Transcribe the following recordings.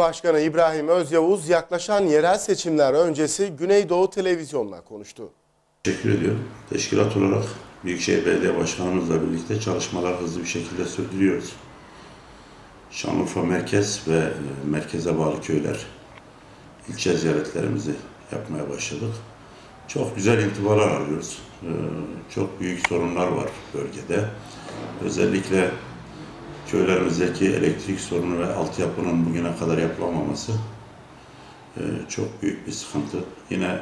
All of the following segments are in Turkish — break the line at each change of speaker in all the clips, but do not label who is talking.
Başkanı İbrahim Özyavuz yaklaşan yerel seçimler öncesi Güneydoğu Televizyonu'na konuştu.
Teşekkür ediyorum. Teşkilat olarak Büyükşehir Belediye Başkanımızla birlikte çalışmalar hızlı bir şekilde sürdürüyoruz. Şanlıurfa merkez ve e, merkeze bağlı köyler ilçe ziyaretlerimizi yapmaya başladık. Çok güzel intibalar alıyoruz. Ee, Çok büyük sorunlar var bölgede. Özellikle köylerimizdeki elektrik sorunu ve altyapının bugüne kadar yapılamaması e, çok büyük bir sıkıntı. Yine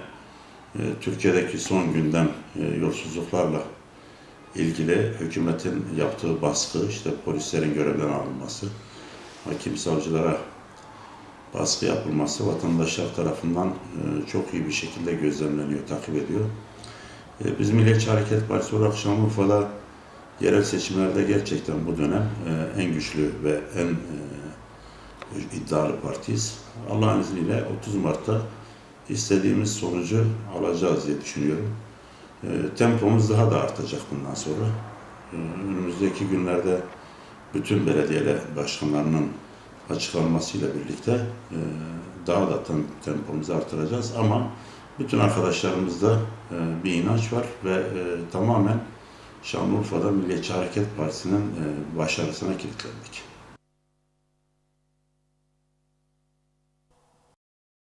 e, Türkiye'deki son gündem e, yolsuzluklarla ilgili hükümetin yaptığı baskı, işte polislerin görevden alınması, hakim savcılara baskı yapılması vatandaşlar tarafından e, çok iyi bir şekilde gözlemleniyor, takip ediyor. E, Biz Milliyetçi Hareket Partisi olarak Şanlıurfa'da yerel seçimlerde gerçekten bu dönem e, en güçlü ve en e, iddialı partiyiz. Allah'ın izniyle 30 Mart'ta istediğimiz sonucu alacağız diye düşünüyorum. E, tempomuz daha da artacak bundan sonra. E, önümüzdeki günlerde bütün belediye başkanlarının açıklanmasıyla birlikte e, daha da tem- tempomuzu artıracağız ama bütün arkadaşlarımızda e, bir inanç var ve e, tamamen Şanlıurfa'da Milliyetçi Hareket Partisi'nin e, başarısına kilitlendik.